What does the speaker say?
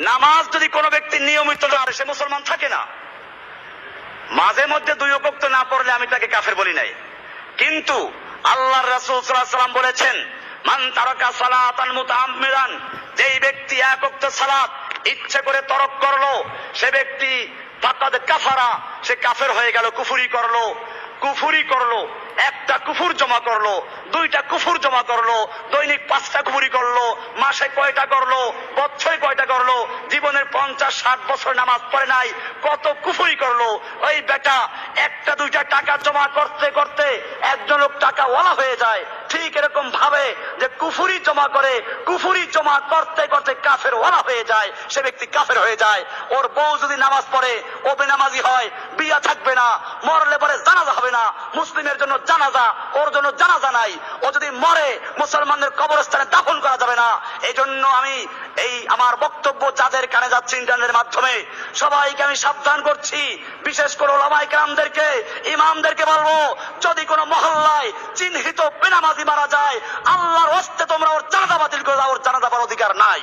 নামাজ যদি কোনো ব্যক্তি নিয়মিত আর সে মুসলমান থাকে না। মাঝে মধ্যে দুই অকক্ত না পড়লে আমি তাকে কাফের বলি নাই। কিন্তু আল্লাহ রাসূল সাল্লাম বলেছেন, মান তারাকা সালাতান মুতাআম্মিদান যেই ব্যক্তি এক ওয়াক্ত সালাত ইচ্ছে করে তরক করল, সে ব্যক্তি ফাকাদ কাফারা, সে কাফের হয়ে গেল, কুফুরি করল। কুফুরি করল, একটা কুফুর জমা করল, দুইটা কুফুর জমা করল, দৈনিক পাঁচটা কুফুরি করল, মাসে কয়টা করল, বছরে কয়টা করল, জীবনের পঞ্চাশ, ষাট বছর নামাজ পড়ে নাই, কত কুফুরি করল, ওই বেটা একটা দুইটা টাকা জমা করতে করতে ওলা হয়ে যায়। ঠিক এরকম ভাবে যে কুফুরি জমা করে, কুফুরি জমা করতে করতে কাফের ওলা হয়ে যায়, সে ব্যক্তি কাফের হয়ে যায়। ওর বউ যদি নামাজ পড়ে, ও বেনামাজি হয়, বিয়া থাকবে না, মরলে পরে জানাজা হবে না, মুসলিমের জন্য জানাজা, ওর জন্য জানাজা নাই। ও যদি মরে, মুসলমানদের কবরস্থানে দাফন করা যাবে না। এই জন্য আমি এই আমার বক্তব্য যাদের কানে যাচ্ছে ইন্টারনেটের মাধ্যমে, সবাইকে আমি সাবধান করছি। বিশেষ করে ওলামাই কামদেরকে ইমামদেরকে বলব, যদি কোনো মহল্লায় চিহ্নিত বেনামাজি মারা যায়। আল্লাহর হস্তে তোমরা ওর জানাজা বাতিল করে দাও, ওর জানাজা অধিকার নাই।